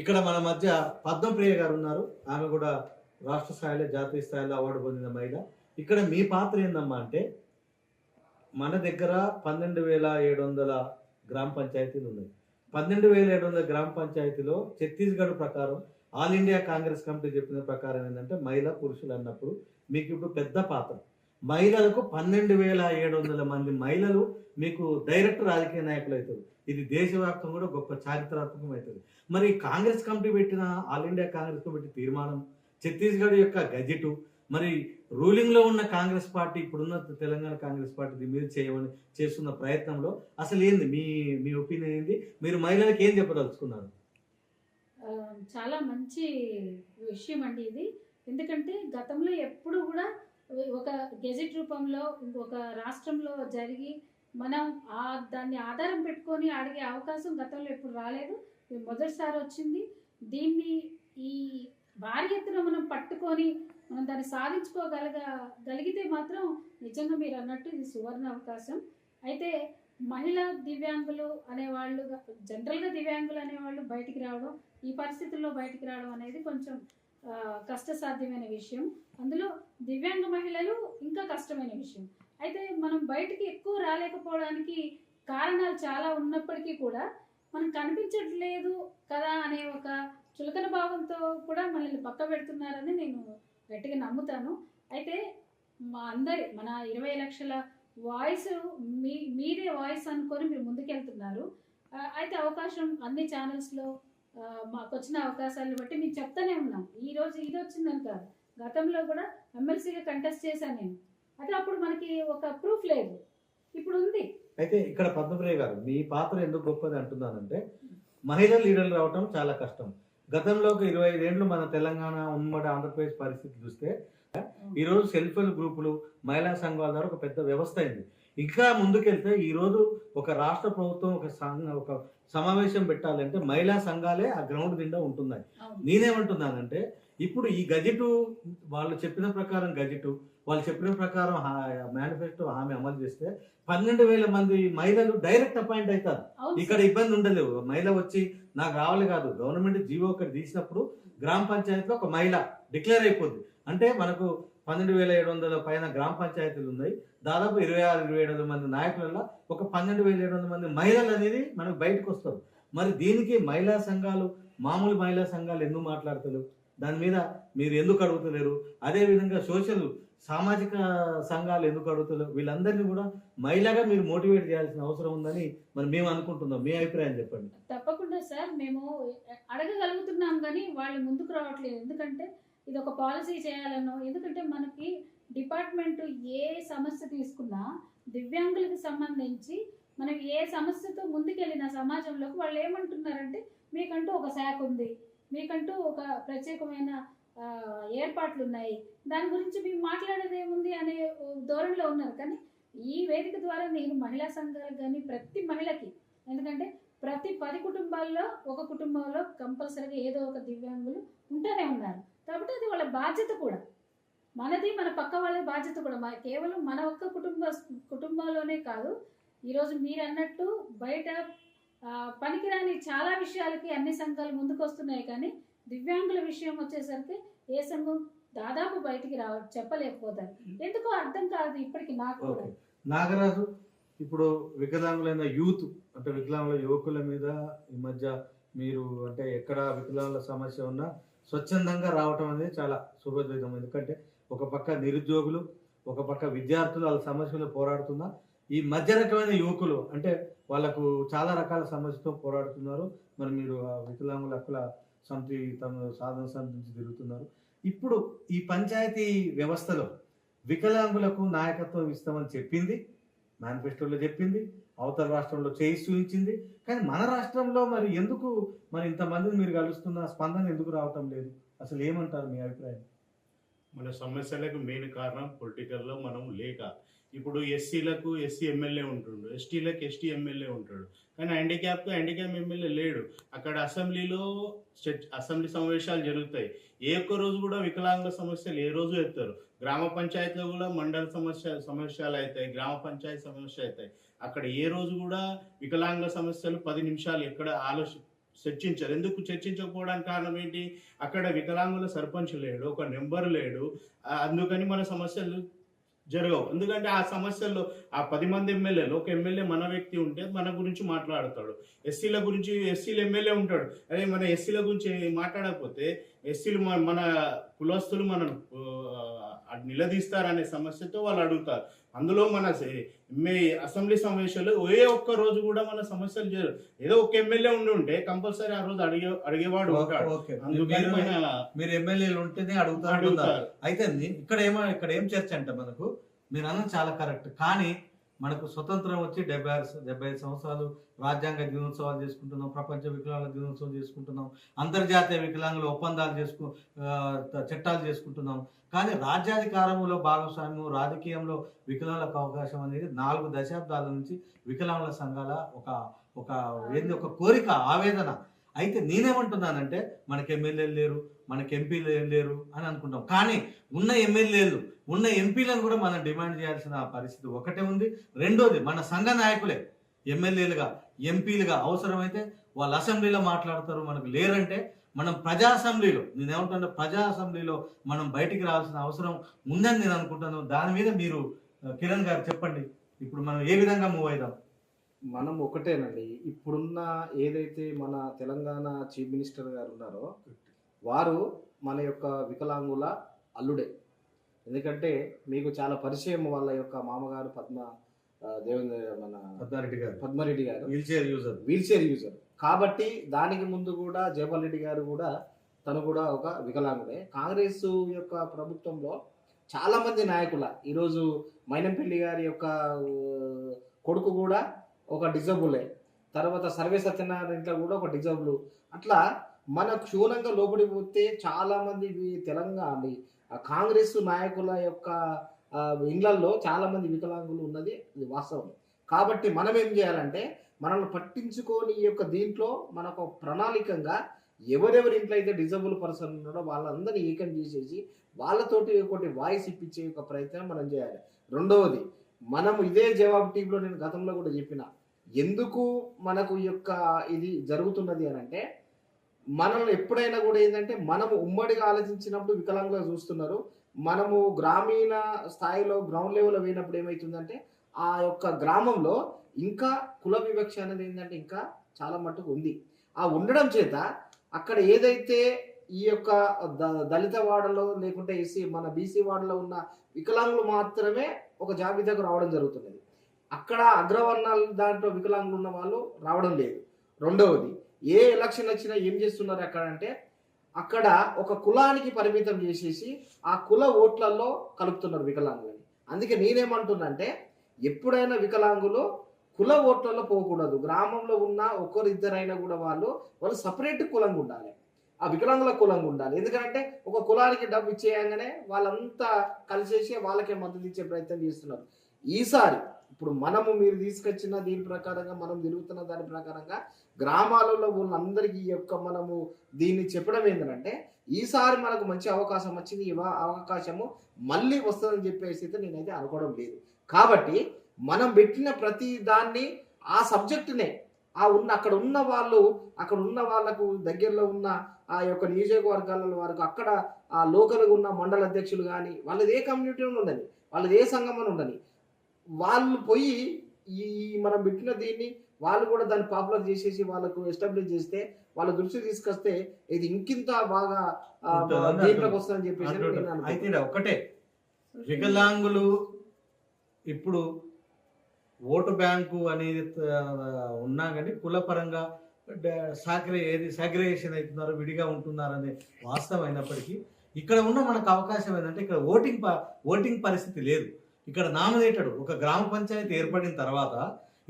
ఇక్కడ మన మధ్య పద్మప్రియ గారు ఉన్నారు. ఆమె కూడా రాష్ట్ర స్థాయిలో జాతీయ స్థాయిలో అవార్డు పొందిన మహిళ. ఇక్కడ మీ పాత్ర ఏందమ్మా అంటే మన దగ్గర పన్నెండు వేల ఏడు వందల గ్రామ పంచాయతీలు ఉన్నాయి. పన్నెండు వేల ఏడు వందల గ్రామ పంచాయతీలో ఛత్తీస్గఢ్ ప్రకారం ఆల్ ఇండియా కాంగ్రెస్ కమిటీ చెప్పిన ప్రకారం ఏంటంటే మహిళ పురుషులు అన్నప్పుడు మీకు ఇప్పుడు పెద్ద పాత్ర. మహిళలకు పన్నెండు వేల ఏడు వందల మంది మహిళలు మీకు డైరెక్ట్ రాజకీయ నాయకులు అవుతారు. ఇది దేశవ్యాప్తం కూడా గొప్ప చారిత్రాత్మకం అవుతుంది. మరి కాంగ్రెస్ కమిటీ పెట్టిన ఆల్ ఇండియా కాంగ్రెస్ కమిటీ తీర్మానం ఛత్తీస్గఢ్ యొక్క గజెటు మరి రూలింగ్లో ఉన్న కాంగ్రెస్ పార్టీ ఇప్పుడున్న తెలంగాణ కాంగ్రెస్ పార్టీ దీని మీద చేయమని చేస్తున్న ప్రయత్నంలో అసలు ఏంది? మీ మీ ఒపీనియన్ ఏంది? మీరు మహిళలకు ఏం చెప్పదలుచుకున్నారు? చాలా మంచి విషయం అండి ఇది. ఎందుకంటే గతంలో ఎప్పుడు కూడా ఒక గెజెట్ రూపంలో ఒక రాష్ట్రంలో జరిగి మనం ఆ దాన్ని ఆధారం పెట్టుకొని అడిగే అవకాశం గతంలో ఎప్పుడు రాలేదు. ఇది మొదటిసారి వచ్చింది. దీన్ని ఈ భారీ ఎత్తున మనం పట్టుకొని మనం దాన్ని సాధించుకోగలగ గలిగితే మాత్రం నిజంగా మీరు అన్నట్టు ఇది సువర్ణ అవకాశం. అయితే మహిళా దివ్యాంగులు అనేవాళ్ళు జనరల్గా దివ్యాంగులు అనేవాళ్ళు బయటికి రావడం ఈ పరిస్థితుల్లో బయటికి రావడం అనేది కొంచెం కష్టసాధ్యమైన విషయం. అందులో దివ్యాంగ మహిళలు ఇంకా కష్టమైన విషయం. అయితే మనం బయటికి ఎక్కువ రాలేకపోవడానికి కారణాలు చాలా ఉన్నప్పటికీ కూడా మనం కనిపించట్లేదు కదా అనే ఒక చులకన భావంతో కూడా మనల్ని పక్క పెడుతున్నారని నేను గట్టిగా నమ్ముతాను. అయితే మా అందరి మన ఇరవై లక్షల వాయిస్ మీ మీదే వాయిస్ అనుకొని మీరు ముందుకెళ్తున్నారు. అయితే అవకాశం అన్ని ఛానల్స్లో మాకు వచ్చిన అవకాశాలను బట్టి మేము చెప్తానే ఉన్నాం ఈరోజు ఇది వచ్చిందని కాదు. గతంలో కూడా ఎమ్మెల్సీగా కంటెస్ట్ చేశాను నేను. అయితే అప్పుడు మనకి ఒక ప్రూఫ్ లేదు. ఇప్పుడు ఉంది అయితే ఇక్కడ పద్మప్రియ గారు మీ పాత్ర ఎందుకు గొప్పది అంటున్నానంటే మహిళా లీడర్లు రావటం చాలా కష్టం. గతంలో ఒక ఇరవై ఐదేండ్లు మన తెలంగాణ ఉమ్మడి ఆంధ్రప్రదేశ్ పరిస్థితి చూస్తే ఈ రోజు సెల్ఫ్ హెల్ప్ గ్రూపులు మహిళా సంఘాల ద్వారా ఒక పెద్ద వ్యవస్థ అయింది. ఇంకా ముందుకెళ్తే ఈ రోజు ఒక రాష్ట్ర ప్రభుత్వం ఒక సంఘ ఒక సమావేశం పెట్టాలంటే మహిళా సంఘాలే ఆ గ్రౌండ్ నిండా ఉంటున్నాయి. నేనేమంటున్నానంటే ఇప్పుడు ఈ గజెటు వాళ్ళు చెప్పిన ప్రకారం గజెటు వాళ్ళు చెప్పిన ప్రకారం మేనిఫెస్టో హామీ అమలు చేస్తే పన్నెండు వేల మంది మహిళలు డైరెక్ట్ అపాయింట్ అవుతారు ఇక్కడ. ఇబ్బంది ఉండలేవు. మహిళ వచ్చి నాకు రావాలి కాదు. గవర్నమెంట్ జీవో ఒకటి తీసినప్పుడు గ్రామ పంచాయతీలో ఒక మహిళ డిక్లేర్ అయిపోద్ది. అంటే మనకు పన్నెండు వేల ఏడు వందల పైన గ్రామ పంచాయతీలు ఉన్నాయి. దాదాపు ఇరవై ఆరు ఇరవై ఏడు వందల మంది నాయకులలో ఒక పన్నెండు వేల ఏడు వందల మంది మహిళలు అనేది మనకు బయటకు వస్తారు. మరి దీనికి మహిళా సంఘాలు మామూలు మహిళా సంఘాలు ఎందుకు మాట్లాడతలేవు? దాని మీద మీరు ఎందుకు అడుగుతలేరు? అదే విధంగా సోషల్ సామాజిక సంఘాలు ఎందుకు అడుగుతలేరు వీళ్ళందరినీ కూడా మహిళగా మీరు మోటివేట్ చేయాల్సిన అవసరం ఉందని మరి మేము అనుకుంటున్నాం. మీ అభిప్రాయం చెప్పండి. తప్పకుండా సార్. మేము అడగగలుగుతున్నాం కానీ వాళ్ళు ముందుకు రావట్లేదు. ఎందుకంటే ఇది ఒక పాలసీ చేయాలనో ఎందుకంటే మనకి డిపార్ట్మెంట్ ఏ సమస్య తీసుకున్నా దివ్యాంగులకు సంబంధించి మనం ఏ సమస్యతో ముందుకెళ్ళిన సమాజంలోకి వాళ్ళు ఏమంటున్నారంటే మీకంటూ ఒక శాఖ ఉంది. మీకంటూ ఒక ప్రత్యేకమైన ఏర్పాట్లు ఉన్నాయి దాని గురించి మేము మాట్లాడేది ఏముంది అనే ధోరణిలో ఉన్నారు. కానీ ఈ వేదిక ద్వారా నేను మహిళా సంఘాలకు కానీ ప్రతి మహిళకి ఎందుకంటే ప్రతి పది కుటుంబాల్లో ఒక కుటుంబంలో కంపల్సరీగా ఏదో ఒక దివ్యాంగులు ఉంటూనే ఉన్నారు. కాబట్టి అది వాళ్ళ బాధ్యత కూడా. మనది మన పక్క వాళ్ళ బాధ్యత కూడా. మన కేవలం మన ఒక్క కుటుంబ కుటుంబంలోనే కాదు ఈరోజు మీరు అన్నట్టు బయట పనికిరాని చాలా విషయాలకి అన్ని సంఘాలు ముందుకు వస్తున్నాయి కానీ దివ్యాంగుల విషయం వచ్చేసరికి ఏ సంఘం దాదాపు బయటికి రావ చెప్పలేకపోతారు. ఎందుకో అర్థం కాదు ఇప్పటికి నాకు కూడా. నాగరాజు ఇప్పుడు వికలాంగులైన యూత్ అంటే వికలాంగుల యువకుల మీద ఈ మధ్య మీరు అంటే ఎక్కడ వికలాంగుల సమస్య ఉన్నా స్వచ్ఛందంగా రావటం అనేది చాలా శుభద్వితం ఎందుకంటే ఒక పక్క నిరుద్యోగులు ఒక పక్క విద్యార్థులు వాళ్ళ సమస్యలు పోరాడుతున్నా ఈ మధ్య రకమైన యువకులు అంటే వాళ్ళకు చాలా రకాల సమస్యతో పోరాడుతున్నారు. మరి మీరు ఆ వికలాంగుల హక్కుల సమితి తమ సాధన సమితి నుంచి తిరుగుతున్నారు. ఇప్పుడు ఈ పంచాయతీ వ్యవస్థలో వికలాంగులకు నాయకత్వం ఇస్తామని చెప్పింది మేనిఫెస్టోలో చెప్పింది అవతల రాష్ట్రంలో చేయి చూపించింది కానీ మన రాష్ట్రంలో మరి ఎందుకు మరి ఇంతమందిని మీరు కలుస్తున్న స్పందన ఎందుకు రావటం లేదు? అసలు ఏమంటారు మీ అభిప్రాయం? మన సమస్యలకు మెయిన్ కారణం పొలిటికల్లో మనం లేక ఇప్పుడు ఎస్సీలకు ఎస్సీ ఎమ్మెల్యే ఉంటుండు ఎస్టీలకు ఎస్టీ ఎమ్మెల్యే ఉంటాడు. కానీ హ్యాండిక్యాప్కు హ్యాండిక్యాప్ ఎమ్మెల్యే లేడు. అక్కడ అసెంబ్లీలో అసెంబ్లీ సమావేశాలు జరుగుతాయి. ఏ ఒక్క రోజు కూడా వికలాంగ సమస్యలు ఏ రోజు ఎత్తారు. గ్రామ పంచాయతీలో కూడా మండల సమస్య సమస్యలు అవుతాయి గ్రామ పంచాయతీ సమస్య అవుతాయి. అక్కడ ఏ రోజు కూడా వికలాంగుల సమస్యలు పది నిమిషాలు ఎక్కడ ఆలోచి చర్చించారు. ఎందుకు చర్చించకపోవడానికి కారణం ఏంటి? అక్కడ వికలాంగుల సర్పంచ్ లేడు ఒక నెంబర్ లేడు. అందుకని మన సమస్యలు జరగవు. ఎందుకంటే ఆ సమస్యల్లో ఆ పది మంది ఎమ్మెల్యేలు ఒక ఎమ్మెల్యే మన వ్యక్తి ఉంటే మన గురించి మాట్లాడతాడు. ఎస్సీల గురించి ఎస్సీలు ఎమ్మెల్యే ఉంటాడు. అదే మన ఎస్సీల గురించి మాట్లాడకపోతే ఎస్సీలు మన మన కులస్తులు మనం నిలదీస్తారనే సమస్యతో వాళ్ళు అడుగుతారు. అందులో మన మే అసెంబ్లీ సమావేశాలు ఏ ఒక్క రోజు కూడా మన సమస్యలు జరగవు ఏదో ఒక ఎమ్మెల్యే ఉండి ఉంటే కంపల్సరీ ఆ రోజు అడిగే అడిగేవాడు మీరు- ఎమ్మెల్యేలు ఉంటేనే అడుగుతారు అయితే ఇక్కడ ఏమో ఇక్కడ ఏం చర్చ అంటే మనకు మీరు అన్నది చాలా కరెక్ట్. కానీ మనకు స్వతంత్రం వచ్చి డెబ్బై ఆరు డెబ్బై ఐదు సంవత్సరాలు రాజ్యాంగ దినోత్సవాలు చేసుకుంటున్నాం ప్రపంచ వికలాంగుల దినోత్సవం చేసుకుంటున్నాం అంతర్జాతీయ వికలాంగుల ఒప్పందాలు చేసుకు చట్టాలు చేసుకుంటున్నాం. కానీ రాజ్యాధికారంలో భాగస్వామ్యం రాజకీయంలో వికలాంగులకు అవకాశం అనేది నాలుగు దశాబ్దాల నుంచి వికలాంగుల సంఘాల ఒక ఒక ఏంది ఒక కోరిక ఆవేదన అయితే నేనేమంటున్నానంటే మనకి ఎమ్మెల్యేలు లేరు మనకి ఎంపీలు లేరు అని అనుకుంటాం. కానీ ఉన్న ఎమ్మెల్యేలు ఉన్న ఎంపీలను కూడా మనం డిమాండ్ చేయాల్సిన పరిస్థితి ఒకటే ఉంది. రెండోది మన సంఘ నాయకులే ఎమ్మెల్యేలుగా ఎంపీలుగా అవసరమైతే వాళ్ళు అసెంబ్లీలో మాట్లాడతారు మనకు లేరంటే మనం ప్రజా అసెంబ్లీలో నేనేమంటున్నా ప్రజా అసెంబ్లీలో మనం బయటికి రావాల్సిన అవసరం ఉందని నేను అనుకుంటాను. దాని మీద మీరు కిరణ్ గారు చెప్పండి. ఇప్పుడు మనం ఏ విధంగా మూవ్ అవుదాం? మనం ఒకటేనండి. ఇప్పుడున్న ఏదైతే మన తెలంగాణ చీఫ్ మినిస్టర్ గారు ఉన్నారో వారు మన యొక్క వికలాంగుల అల్లుడే. ఎందుకంటే మీకు చాలా పరిచయం వాళ్ళ యొక్క మామగారు పద్మ దేవేంద్ర మన పద్మారెడ్డి గారు. పద్మారెడ్డి గారు. Wheelchair user. Wheelchair user. కాబట్టి దానికి ముందు కూడా జయపాల్ రెడ్డి గారు కూడా తను కూడా ఒక వికలాంగుడే. కాంగ్రెస్ యొక్క ప్రభుత్వంలో చాలా మంది నాయకుల ఈరోజు మైనంపల్లి గారి యొక్క కొడుకు కూడా ఒక డిజబులే తర్వాత సర్వే సత్యనారాయణ ఇంట్లో కూడా ఒక డిజబుల్ అట్లా మన క్షూణంగా లోపడిపోతే పోతే తెలంగాణ కాంగ్రెస్ నాయకుల యొక్క ఇండ్లల్లో చాలామంది వికలాంగులు ఉన్నది ఇది వాస్తవం. కాబట్టి మనం ఏం చేయాలంటే మనల్ని పట్టించుకొని ఈ యొక్క దీంట్లో మనకు ప్రణాళికంగా ఎవరెవరి ఇంట్లో అయితే డిజబుల్ పర్సన్ ఉన్నాడో వాళ్ళందరినీ ఏకం చేసేసి వాళ్ళతోటి ఒకటి వాయిస్ ఇప్పించే ఒక ప్రయత్నం మనం చేయాలి. రెండవది మనం ఇదే జవాబు టీంలో నేను గతంలో కూడా చెప్పిన ఎందుకు మనకు ఈ యొక్క ఇది జరుగుతున్నది అని అంటే మనల్ని ఎప్పుడైనా కూడా ఏంటంటే మనము ఉమ్మడిగా ఆలోచించినప్పుడు వికలాంగులుగా చూస్తున్నారు. మనము గ్రామీణ స్థాయిలో గ్రౌండ్ లెవెల్లో పోయినప్పుడు ఏమవుతుందంటే ఆ యొక్క గ్రామంలో ఇంకా కుల వివక్ష అనేది ఏంటంటే ఇంకా చాలా మట్టుకు ఉంది. ఆ ఉండడం చేత అక్కడ ఏదైతే ఈ యొక్క ద- దళిత వాడలో లేకుంటే ఎస్సీ మన బీసీ వాడలో ఉన్న వికలాంగులు మాత్రమే ఒక జాబితాకు రావడం జరుగుతున్నది. అక్కడ అగ్రవర్ణాల దాంట్లో వికలాంగులు ఉన్న వాళ్ళు రావడం లేదు. రెండవది ఏ ఎలక్షన్ వచ్చినా ఏం చేస్తున్నారు అక్కడ అంటే అక్కడ ఒక కులానికి పరిమితం చేసేసి ఆ కుల ఓట్లలో కలుపుతున్నారు వికలాంగులని. అందుకే నేనేమంటున్నంటే ఎప్పుడైనా వికలాంగులు కుల ఓట్లలో పోకూడదు. గ్రామంలో ఉన్న ఒకరిద్దరైనా కూడా వాళ్ళు వాళ్ళు సపరేట్ కులంగా ఉండాలి. ఆ వికలాంగుల కులంగా ఉండాలి. ఎందుకంటే ఒక కులానికి డబ్బు ఇచ్చేయంగానే వాళ్ళంతా కలిసేసి వాళ్ళకే మద్దతు ఇచ్చే ప్రయత్నం చేస్తున్నారు. ఈసారి ఇప్పుడు మనము మీరు తీసుకొచ్చిన దీని ప్రకారంగా మనం తిరుగుతున్న దాని ప్రకారంగా గ్రామాలలో వాళ్ళందరికీ యొక్క మనము దీన్ని చెప్పడం ఏంటంటే ఈసారి మనకు మంచి అవకాశం వచ్చింది ఈ అవకాశము మళ్ళీ వస్తుందని చెప్పేసి అయితే నేనైతే అనుకోవడం లేదు. కాబట్టి మనం పెట్టిన ప్రతి దాన్ని ఆ సబ్జెక్టునే ఆ ఉన్న అక్కడ ఉన్న వాళ్ళు అక్కడ ఉన్న వాళ్ళకు దగ్గరలో ఉన్న ఆ యొక్క నియోజకవర్గాల వరకు అక్కడ ఆ లోకల్గా ఉన్న మండల అధ్యక్షులు కానీ వాళ్ళది ఏ కమ్యూనిటీ ఉండని వాళ్ళది ఏ సంఘం అని ఉండని వాళ్ళు పోయి ఈ మనం పెట్టిన దీన్ని వాళ్ళు కూడా దాన్ని పాపులర్ చేసేసి వాళ్ళకు ఎస్టాబ్లిష్ చేస్తే వాళ్ళ దృష్టి తీసుకొస్తే ఇది ఇంకింత బాగా దీంట్లోకి వస్తుందని చెప్పేసి. అయితే ఒకటే. వికలాంగులు ఇప్పుడు ఓటు బ్యాంకు అనేది ఉన్నా కానీ కులపరంగా సాగ్రే ఏది సాగ్రిగేషన్ అవుతున్నారో విడిగా ఉంటున్నారనే వాస్తవం అయినప్పటికీ ఇక్కడ ఉన్న మనకు అవకాశం ఏంటంటే ఇక్కడ ఓటింగ్ ప- ఓటింగ్ పరిస్థితి లేదు. ఇక్కడ నామినేటెడ్ ఒక గ్రామ పంచాయతీ ఏర్పడిన తర్వాత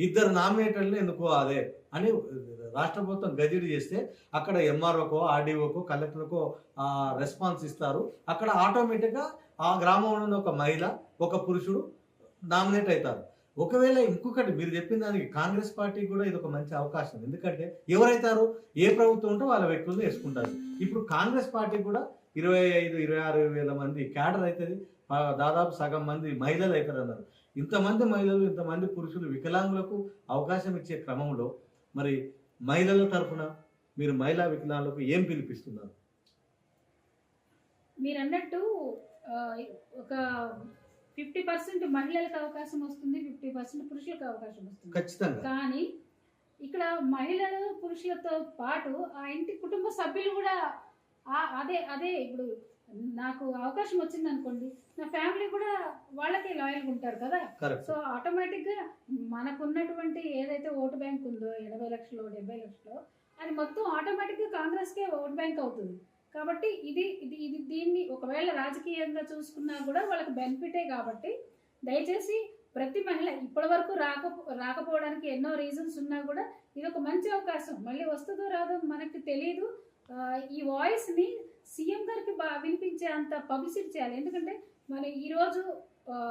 ఇద్దరు నామినేటెడ్లు ఎన్నుకోవాలి అని రాష్ట్ర ప్రభుత్వం గజెట్ చేస్తే అక్కడ ఎంఆర్ఓకో ఆర్డీఓకో కలెక్టర్కో రెస్పాన్స్ ఇస్తారు. అక్కడ ఆటోమేటిక్గా ఆ గ్రామంలో ఒక మహిళ ఒక పురుషుడు నామినేట్ అవుతారు. ఒకవేళ ఇంకొకటి మీరు చెప్పిన దానికి కాంగ్రెస్ పార్టీ కూడా ఇది ఒక మంచి అవకాశం. ఎందుకంటే ఎవరైతారు ఏ ప్రభుత్వం ఉంటే వాళ్ళ వ్యక్తులను వేసుకుంటారు. ఇప్పుడు కాంగ్రెస్ పార్టీ కూడా ఇరవై ఐదు ఇరవై ఆరు వేల మంది క్యాడర్ అవుతుంది. దాదాపు సగం మంది మహిళలు అవుతారు అన్నారు ఇంతమంది మహిళలు ఇంతమంది పురుషులు వికలాంగులకు అవకాశం ఇచ్చే క్రమంలో మరి మహిళల తరఫున మీరు మహిళా వికలాంగులకు ఏం పిలిపిస్తున్నారు? మీరు అన్నట్టు ఒక ఫిఫ్టీ పర్సెంట్ మహిళలకు అవకాశం వస్తుంది ఫిఫ్టీ పర్సెంట్ పురుషులకు అవకాశం వస్తుంది. ఖచ్చితంగా. కానీ ఇక్కడ మహిళలు పురుషులతో పాటు ఆ ఇంటి కుటుంబ సభ్యులు కూడా అదే అదే ఇప్పుడు నాకు అవకాశం వచ్చింది అనుకోండి నా ఫ్యామిలీ కూడా వాళ్ళకే లాయల్గా ఉంటారు కదా. సో ఆటోమేటిక్గా మనకున్నటువంటి ఏదైతే ఓటు బ్యాంక్ ఉందో ఎనభై లక్షలు డెబ్బై లక్షలు అది మొత్తం ఆటోమేటిక్గా కాంగ్రెస్కే ఓట్ బ్యాంక్ అవుతుంది. కాబట్టి ఇది ఇది ఇది దీన్ని ఒకవేళ రాజకీయంగా చూసుకున్నా కూడా వాళ్ళకి బెనిఫిటే కాబట్టి దయచేసి ప్రతి మహిళ ఇప్పటి వరకు రాక రాకపోవడానికి ఎన్నో రీజన్స్ ఉన్నా కూడా ఇది ఒక మంచి అవకాశం. మళ్ళీ వస్తుందో రాదో మనకి తెలియదు ఈ వాయిస్ని సీఎం గారికి వినిపించే అంత పబ్లిసిటీ చేయాలి. ఎందుకంటే మన ఈరోజు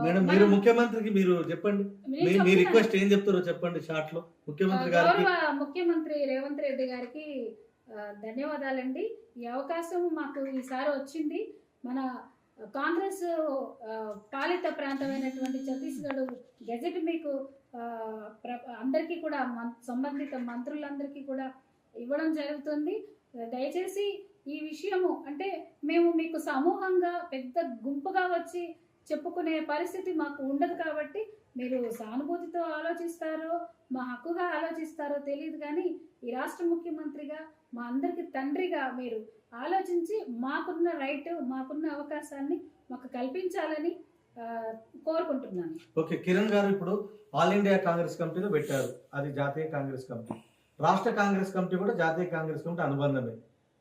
మేడం మీరు ముఖ్యమంత్రికి మీరు చెప్పండి. మీ-. రిక్వెస్ట్ ఏం చెప్తారో చెప్పండి షార్ట్లో ముఖ్యమంత్రి గారికి. ముఖ్యమంత్రి రేవంత్ రెడ్డి గారికి ధన్యవాదాలండి. ఈ అవకాశం మాకు ఈసారి వచ్చింది. మన కాంగ్రెస్ పాలిత ప్రాంతమైనటువంటి ఛత్తీస్గఢ్ గెజెట్ మీకు అందరికీ కూడా సంబంధిత మంత్రులందరికీ కూడా ఇవ్వడం జరుగుతుంది. దయచేసి ఈ విషయము అంటే మేము మీకు సమూహంగా పెద్ద గుంపుగా వచ్చి చెప్పుకునే పరిస్థితి మాకు ఉండదు కాబట్టి మీరు సానుభూతితో ఆలోచిస్తారో మా హక్కుగా ఆలోచిస్తారో తెలియదు కానీ ఈ రాష్ట్ర ముఖ్యమంత్రిగా మా అందరికి తండ్రిగా మీరు ఆలోచించి మాకున్న రైట్ మాకున్న అవకాశాన్ని మాకు కల్పించాలని కోరుకుంటున్నాను. ఓకే కిరణ్ గారు ఇప్పుడు ఆల్ ఇండియా కాంగ్రెస్ కమిటీలో పెట్టారు. అది జాతీయ కాంగ్రెస్ కమిటీ. రాష్ట్ర కాంగ్రెస్ కమిటీ కూడా జాతీయ కాంగ్రెస్ కమిటీ అనుబంధమే.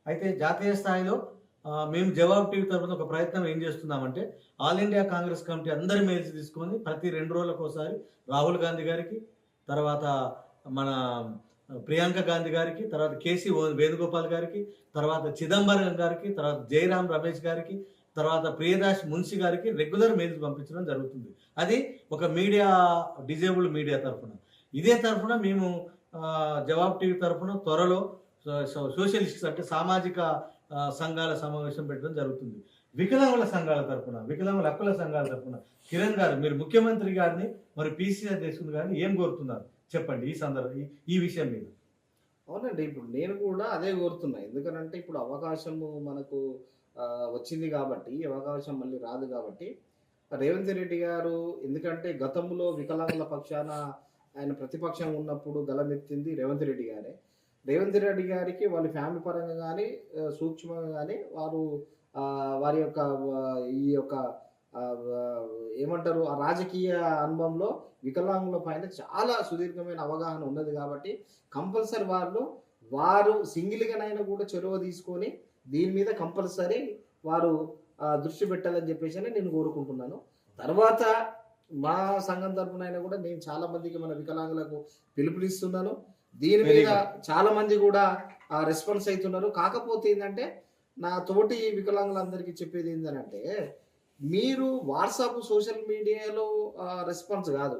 అయితే జాతీయ స్థాయిలో మేము జవాబు టీవీ తరఫున ఒక ప్రయత్నం ఏం చేస్తున్నామంటే ఆల్ ఇండియా కాంగ్రెస్ కమిటీ అందరి మెయిల్స్ తీసుకొని ప్రతి రెండు రోజులకు ఒకసారి రాహుల్ గాంధీ గారికి తర్వాత మన ప్రియాంక గాంధీ గారికి తర్వాత కేసీ వేణుగోపాల్ గారికి తర్వాత చిదంబరం గారికి తర్వాత జయరాం రమేష్ గారికి తర్వాత ప్రియదాస్ మున్షి గారికి రెగ్యులర్ మెయిల్స్ పంపించడం జరుగుతుంది. అది ఒక మీడియా డిజేబుల్డ్ మీడియా తరఫున ఇదే తరఫున మేము జవాబ్ టీవీ తరఫున త్వరలో సోషలిస్ట్ అంటే సామాజిక సంఘాల సమావేశం పెట్టడం జరుగుతుంది. వికలాంగుల సంఘాల తరఫున వికలాంగుల హక్కుల సంఘాల తరఫున కిరణ్ గారు మీరు ముఖ్యమంత్రి గారిని మరి పీసీఆర్ అధ్యక్షుడు గారిని ఏం కోరుతున్నారు? చెప్పండి ఈ సందర్భం ఈ- విషయం మీద. అవునండి ఇప్పుడు నేను కూడా అదే కోరుతున్నా. ఎందుకనంటే ఇప్పుడు అవకాశము మనకు వచ్చింది కాబట్టి ఈ అవకాశం మళ్ళీ రాదు కాబట్టి రేవంత్ రెడ్డి గారు ఎందుకంటే గతంలో వికలాంగుల పక్షాన ఆయన ప్రతిపక్షం ఉన్నప్పుడు గలమెత్తింది రేవంత్ రెడ్డి గారే. రేవంత్ రెడ్డి గారికి వాళ్ళ ఫ్యామిలీ పరంగా కానీ సూక్ష్మంగా కానీ వారు వారి యొక్క ఈ యొక్క ఏమంటారు ఆ రాజకీయ అనుభవంలో వికలాంగుల పైన చాలా సుదీర్ఘమైన అవగాహన ఉన్నది కాబట్టి కంపల్సరీ వాళ్ళు వారు సింగిల్గానైనా కూడా చొరవ తీసుకొని దీని మీద కంపల్సరీ వారు దృష్టి పెట్టాలని చెప్పేసి అని నేను కోరుకుంటున్నాను. తర్వాత మా సంఘం తరపున అయినా కూడా నేను చాలా మందికి మన వికలాంగులకు పిలుపునిస్తున్నాను. దీని మీద చాలా మంది కూడా రెస్పాన్స్ అవుతున్నారు. కాకపోతే ఏంటంటే నా తోటి వికలాంగులందరికీ చెప్పేది ఏంటంటే మీరు వాట్సాప్ సోషల్ మీడియాలో రెస్పాన్స్ కాదు.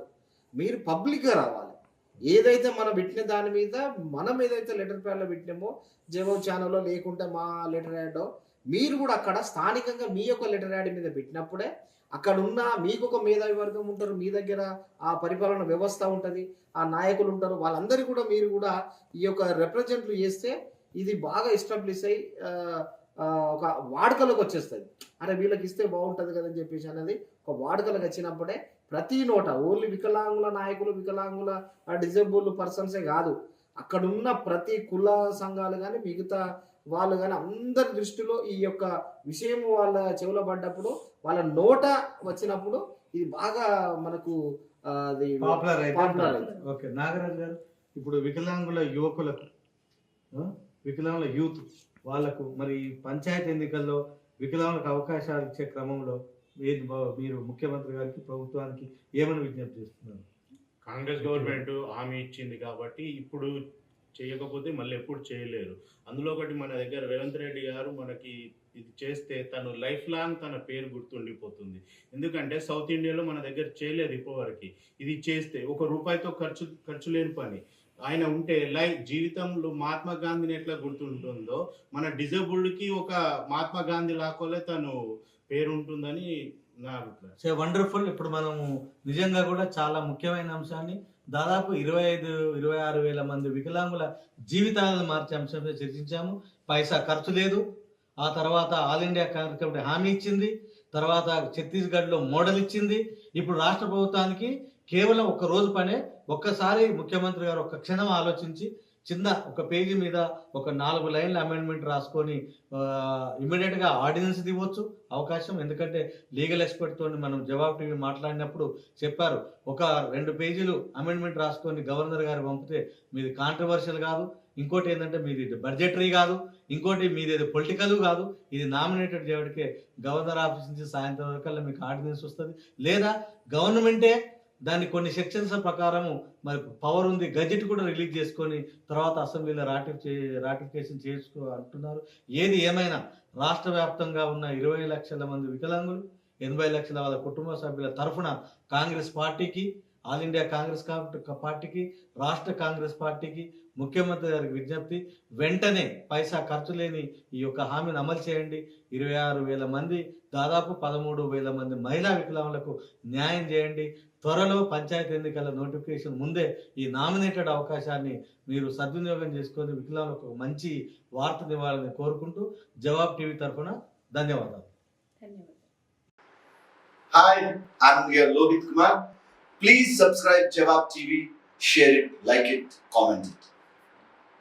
మీరు పబ్లిక్గా రావాలి. ఏదైతే మనం పెట్టిన దాని మీద మనం ఏదైతే లెటర్ ప్యాడ్లో పెట్టినామో జేవో ఛానల్లో లేకుంటే మా లెటర్ యాడో మీరు కూడా అక్కడ స్థానికంగా మీ యొక్క లెటర్ యాడ్ మీద పెట్టినప్పుడే అక్కడ ఉన్న మీకు ఒక మేధావి వర్గం ఉంటారు మీ దగ్గర ఆ పరిపాలన వ్యవస్థ ఉంటుంది ఆ నాయకులు ఉంటారు వాళ్ళందరూ కూడా మీరు కూడా ఈ యొక్క రిప్రజెంట్లు చేస్తే ఇది బాగా ఎస్టాబ్లిష్ అయ్యి ఒక వాడుకలోకి వచ్చేస్తుంది. అరే వీళ్ళకి ఇస్తే బాగుంటుంది కదా అని చెప్పేసి అనేది ఒక వాడుకలకు వచ్చినప్పుడే ప్రతి నోట ఓన్లీ వికలాంగుల నాయకులు వికలాంగుల డిజేబుల్ పర్సన్సే కాదు. అక్కడున్న ప్రతి కుల సంఘాలు కానీ మిగతా వాళ్ళు కానీ అందరి దృష్టిలో ఈ యొక్క విషయం వాళ్ళ చెవులో పడ్డప్పుడు వాళ్ళ నోట వచ్చినప్పుడు ఇది బాగా మనకు అది పాపులర్. ఓకే. నాగరాజ్ గారు ఇప్పుడు వికలాంగుల యువకులకు వికలాంగుల యూత్ వాళ్ళకు మరి పంచాయతీ ఎన్నికల్లో వికలాంగులకు అవకాశాలు ఇచ్చే క్రమంలో మీరు ముఖ్యమంత్రి గారికి ప్రభుత్వానికి ఏమని విజ్ఞప్తి చేస్తున్నారు? కాంగ్రెస్ గవర్నమెంట్ హామీ ఇచ్చింది కాబట్టి ఇప్పుడు చేయకపోతే మళ్ళీ ఎప్పుడు చేయలేరు. అందులో ఒకటి మన దగ్గర రేవంత్ రెడ్డి గారు మనకి ఇది చేస్తే తను లైఫ్ లాంగ్ తన పేరు గుర్తుండిపోతుంది. ఎందుకంటే సౌత్ ఇండియాలో మన దగ్గర చేయలేదు ఇప్పటివరకు. ఇది చేస్తే ఒక రూపాయితో ఖర్చు ఖర్చు లేని పని. ఆయన ఉంటే లైఫ్ జీవితంలో మహాత్మా గాంధీని ఎట్లా గుర్తుంటుందో మన డిజబుల్డ్కి ఒక మహాత్మా గాంధీ లాకోలే తను పేరు ఉంటుందని నా అభిప్రాయం. So wonderful. ఇప్పుడు మనము నిజంగా కూడా చాలా ముఖ్యమైన అంశాన్ని దాదాపు ఇరవై ఐదు ఇరవై ఆరు వేల మంది వికలాంగుల జీవితాలను మార్చే అంశంపై చర్చించాము. పైసా ఖర్చు లేదు. ఆ తర్వాత ఆల్ ఇండియా కాంగ్రెస్ కమిటీ హామీ ఇచ్చింది. తర్వాత ఛత్తీస్గఢ్లో మోడల్ ఇచ్చింది. ఇప్పుడు రాష్ట్ర ప్రభుత్వానికి కేవలం ఒక రోజు పనే. ఒక్కసారి ముఖ్యమంత్రి గారు ఒక క్షణం ఆలోచించి చిన్న ఒక పేజీ మీద ఒక నాలుగు లైన్ల అమెండ్మెంట్ రాసుకొని ఇమీడియట్గా ఆర్డినెన్స్ ఇవ్వచ్చు అవకాశం. ఎందుకంటే లీగల్ ఎక్స్పర్ట్తో తోని మనం జవాబు టీవీ మాట్లాడినప్పుడు చెప్పారు ఒక రెండు పేజీలు అమెండ్మెంట్ రాసుకొని గవర్నర్ గారు పంపితే మీది కాంట్రవర్షియల్ కాదు. ఇంకోటి ఏంటంటే మీది బడ్జెటరీ కాదు. ఇంకోటి మీది పొలిటికల్ కాదు. ఇది నామినేటెడ్ చేయడానికి గవర్నర్ ఆఫీస్ నుంచి సాయంత్రం వరకల్లా మీకు ఆర్డినెన్స్ వస్తుంది. లేదా గవర్నమెంటే దాన్ని కొన్ని సెక్షన్స్ ప్రకారము మరి పవర్ ఉంది గజెట్ కూడా రిలీజ్ చేసుకొని తర్వాత అసెంబ్లీలో రాటిఫై రాటిఫికేషన్ చేసుకో అంటున్నారు. ఏది ఏమైనా రాష్ట్ర వ్యాప్తంగా ఉన్న ఇరవై లక్షల మంది వికలాంగులు ఎనభై లక్షల వాళ్ళ కుటుంబ సభ్యుల తరఫున కాంగ్రెస్ పార్టీకి ఆల్ ఇండియా కాంగ్రెస్ పార్టీకి రాష్ట్ర కాంగ్రెస్ పార్టీకి ముఖ్యమంత్రి గారికి విజ్ఞప్తి వెంటనే పైసా ఖర్చు లేని ఈ యొక్క హామీని అమలు చేయండి. ఇరవై ఆరు వేల మంది దాదాపు పదమూడు వేల మంది మహిళా వికలాంగులకు న్యాయం చేయండి. త్వరలో పంచాయతీ ఎన్నికల నోటిఫికేషన్ ముందే ఈ నామినేటెడ్ అవకాశాన్ని మీరు సద్వినియోగం చేసుకొని వికలాంగులకు ఒక మంచి వార్తనివ్వాలని కోరుకుంటూ జవాబ్ టీవీ తరఫున ధన్యవాదాలు hi Hi, I'm please Lohit Kumar. Jawab TV share it like it comment.